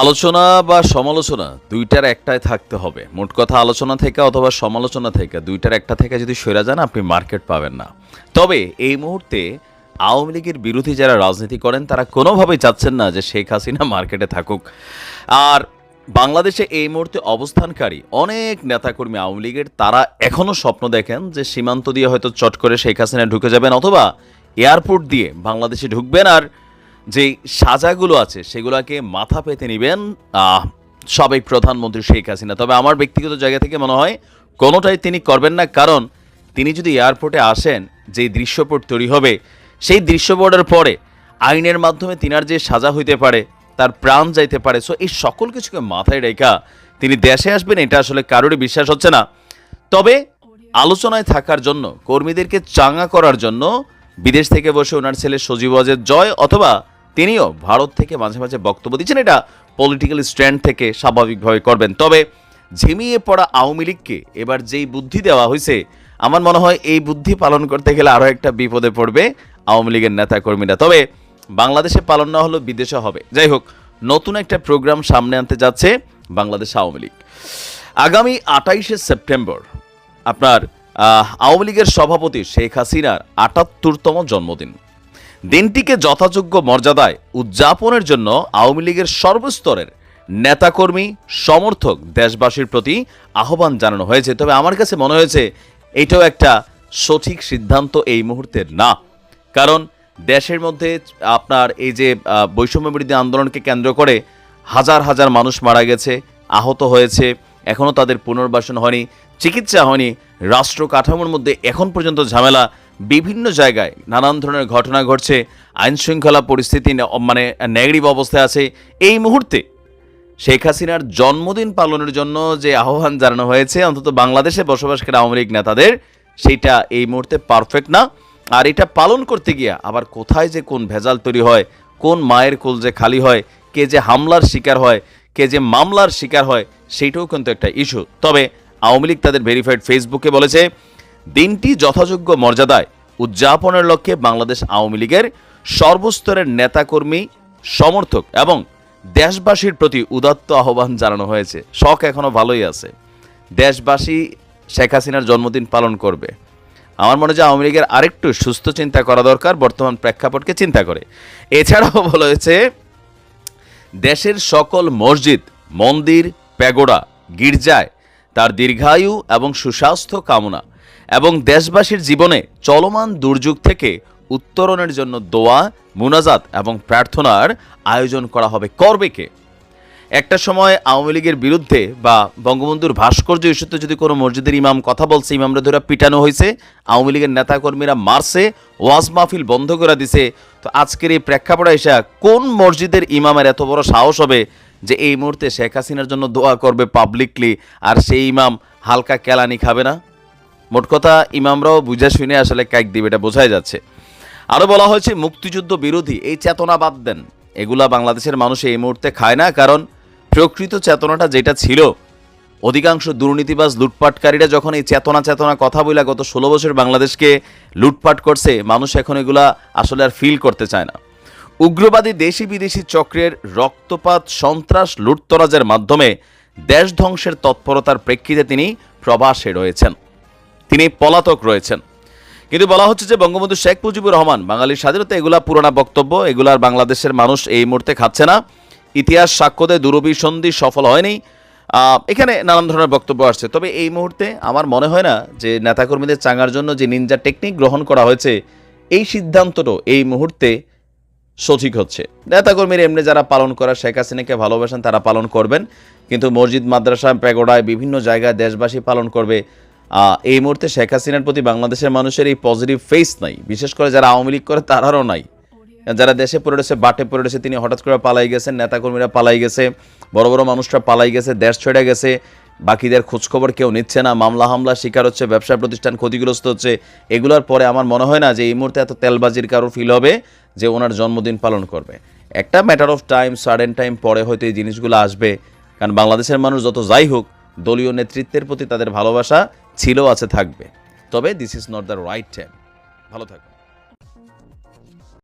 আলোচনা বা সমালোচনা দুইটার একটাই থাকতে হবে। মোট কথা আলোচনা থেকে অথবা সমালোচনা থেকে দুইটার একটা থেকে যদি সরে যান, আপনি মার্কেট পাবেন না। তবে এই মুহূর্তে আওয়ামী লীগের বিরোধী যারা রাজনীতি করেন, তারা কোনোভাবেই চাচ্ছেন না যে শেখ হাসিনা মার্কেটে থাকুক। আর বাংলাদেশে এই মুহূর্তে অবস্থানকারী অনেক নেতাকর্মী আওয়ামী লীগের, তারা এখনও স্বপ্ন দেখেন যে সীমান্ত দিয়ে হয়তো চট করে শেখ হাসিনা ঢুকে যাবেন অথবা এয়ারপোর্ট দিয়ে বাংলাদেশে ঢুকবেন। আর যে সাজাগুলো আছে, সেগুলোকে মাথা পেতে নেবেন সাবেক প্রধানমন্ত্রী শেখ হাসিনা। তবে আমার ব্যক্তিগত জায়গা থেকে মনে হয়, কোনোটাই তিনি করবেন না, কারণ তিনি যদি এয়ারপোর্টে আসেন, যে দৃশ্যপট তৈরি হবে, সেই দৃশ্যপটের পরে আইনের মাধ্যমে তিনার যে সাজা হইতে পারে, তার প্রাণ যাইতে পারে সো এই সকল কিছুকে মাথায় রেখা তিনি দেশে আসবেন, এটা আসলে কারোরই বিশ্বাস হচ্ছে না। তবে আলোচনায় থাকার জন্য, কর্মীদেরকে চাঙ্গা করার জন্য, বিদেশ থেকে বসে ওনার ছেলে সজীব জয়, অথবা তিনিও ভারত থেকে মাঝে মাঝে বক্তব্য দিচ্ছেন। এটা পলিটিক্যাল স্ট্যান্ড থেকে স্বাভাবিকভাবে করবেন। তবে ঝিমিয়ে পড়া আওয়ামী লীগকে এবার যেই বুদ্ধি দেওয়া হয়েছে, আমার মনে হয় এই বুদ্ধি পালন করতে গেলে আরও একটা বিপদে পড়বে আওয়ামী লীগের নেতাকর্মীরা। তবে বাংলাদেশে পালন না হলেও বিদেশে হবে। যাই হোক, নতুন একটা প্রোগ্রাম সামনে আনতে যাচ্ছে বাংলাদেশ আওয়ামী লীগ। আগামী আটাইশে সেপ্টেম্বর আপনার আওয়ামী লীগের সভাপতি শেখ হাসিনার আটাত্তরতম জন্মদিন। দিনটিকে যথাযোগ্য মর্যাদায় উদযাপনের জন্য আওয়ামী লীগের সর্বস্তরের নেতাকর্মী, সমর্থক দেশবাসীর প্রতি আহ্বান জানানো হয়েছে। তবে আমার কাছে মনে হয়েছে এটাও একটা সঠিক সিদ্ধান্ত এই মুহূর্তের না। কারণ দেশের মধ্যে আপনার এই যে বৈষম্য বিরোধী আন্দোলনকে কেন্দ্র করে হাজার হাজার মানুষ মারা গেছে, আহত হয়েছে এখনও তাদের পুনর্বাসন হয়নি, চিকিৎসা হয়নি, রাষ্ট্র কাঠামোর মধ্যে এখন পর্যন্ত ঝামেলা বিভিন্ন জায়গায় নানান ধরনের ঘটনা ঘটছে আইন শৃঙ্খলা পরিস্থিতি মানে নেগেটিভ অবস্থায় আছে। এই মুহূর্তে শেখ হাসিনার জন্মদিন পালনের জন্য যে আহ্বান জানানো হয়েছে, অন্তত বাংলাদেশে বসবাসকারী আওয়ামী লীগ নেতাদের সেইটা এই মুহূর্তে পারফেক্ট না। আর এটা পালন করতে গিয়া আবার কোথায় যে কোন ভেজাল তৈরি হয়, কোন মায়ের কোল যে খালি হয়, কে যে হামলার শিকার হয়, কে যে মামলার শিকার হয় সেইটাও কিন্তু একটা ইস্যু তবে আওয়ামী লীগ তাদের ভেরিফাইড ফেসবুকে বলেছে দিনটি যথাযোগ্য মর্যাদায় উদযাপনের লক্ষ্যে বাংলাদেশ আওয়ামী লীগের সর্বস্তরের নেতাকর্মী, সমর্থক এবং দেশবাসীর প্রতি উদাত্ত আহ্বান জানানো হয়েছে। শখ এখনও ভালোই আছে। দেশবাসী শেখ হাসিনার জন্মদিন পালন করবে। আমার মনে হয় আওয়ামী লীগের আরেকটু সুস্থ চিন্তা করা দরকার, বর্তমান প্রেক্ষাপটকে চিন্তা করে। এছাড়াও বলা হয়েছে, দেশের সকল মসজিদ, মন্দির, প্যাগোডা, গির্জায় তার দীর্ঘায়ু এবং সুস্বাস্থ্য কামনা এবং দেশবাসীর জীবনে চলমান দুর্যোগ থেকে উত্তরণের জন্য দোয়া, মুনাজাত এবং প্রার্থনার আয়োজন করা হবে করবে কে? একটা সময় আওয়ামী লীগের বিরুদ্ধে বা বঙ্গবন্ধুর ভাস্কর্য ইস্যুতে যদি কোনো মসজিদের ইমাম কথা বলছে, ইমামরা ধরে পিটানো হয়েছে, আওয়ামী লীগের নেতাকর্মীরা মারছে, ওয়াজ মাহফিল বন্ধ করে দিছে, তো আজকের এই প্রেক্ষাপটে এসে কোন মসজিদের ইমামের এত বড় সাহস হবে যে এই মুহূর্তে শেখ হাসিনার জন্য দোয়া করবে পাবলিকলি আর সেই ইমাম হালকা কেলানি খাবে না? মোট কথা ইমামরাও বুঝে শুনে আসলে কাইক দিবে, এটা বোঝাই যাচ্ছে। আরও বলা হয়েছে, মুক্তিযুদ্ধ বিরোধী, এই চেতনা বাদ দেন। এগুলা বাংলাদেশের মানুষ এই মুহূর্তে খায় না, কারণ প্রকৃত চেতনাটা যেটা ছিল, অধিকাংশ দুর্নীতিবাজ লুটপাটকারীরা যখন এই চেতনা চেতনা কথা বলে গত ষোলো বছর বাংলাদেশকে লুটপাট করছে, মানুষ এখন এগুলা আসলে আর ফিল করতে চায় না। উগ্রবাদী দেশি বিদেশি চক্রের রক্তপাত, সন্ত্রাস, লুটতরাজের মাধ্যমে দেশ ধ্বংসের তৎপরতার প্রেক্ষিতে তিনি প্রবাসে রয়েছেন। তিনি পলাতক রয়েছেন। কিন্তু বলা হচ্ছে যে বঙ্গবন্ধু শেখ মুজিবুর রহমান বাঙালির স্বাধীনতা, এগুলা পুরোনা বক্তব্য, এগুলার বাংলাদেশের মানুষ এই মুহূর্তে খাচ্ছে না। ইতিহাস সাক্ষ্য দেয় দুরভিসন্ধি সফল হয়নি। এখানে নানান ধরনের বক্তব্য আসছে। তবে এই মুহূর্তে আমার মনে হয় না যে নেতাকর্মীদের চাঙার জন্য যে নিনজা টেকনিক গ্রহণ করা হয়েছে, এই সিদ্ধান্তটাও এই মুহূর্তে সঠিক হচ্ছে। নেতাকর্মীর এমনি যারা পালন করা শেখ হাসিনাকে ভালোবাসেন, তারা পালন করবেন। কিন্তু মসজিদ, মাদ্রাসা, প্যাগোডায় বিভিন্ন জায়গায় দেশবাসী পালন করবে এই মুহূর্তে শেখ হাসিনার প্রতি বাংলাদেশের মানুষের এই পজিটিভ ফেস নাই। বিশেষ করে যারা আওয়ামী লীগ করে তারারও নাই। যারা দেশে পড়ে রয়েছে, বাটে পড়ে রয়েছে, তিনি হঠাৎ করে পালাই গেছেন, নেতাকর্মীরা পালাই গেছে, বড় বড় মানুষরা পালাই গেছে, দেশ ছেড়ে গেছে, বাকিদের খোঁজখবর কেউ নিচ্ছে না, মামলা হামলা শিকার হচ্ছে, ব্যবসা প্রতিষ্ঠান ক্ষতিগ্রস্ত হচ্ছে, এগুলোর পরে আমার মনে হয় না যে এই মুহূর্তে এত তেলবাজির কারও ফিল হবে যে ওনার জন্মদিন পালন করবে। একটা matter of time sudden time পরে হয়তো এই জিনিসগুলো আসবে, কারণ বাংলাদেশের মানুষ যত যাই হোক দলীয় নেতৃত্বের প্রতি তাদের ভালোবাসা ছিল আছে থাকবে। তবে this is not the right time ভালো থাকবে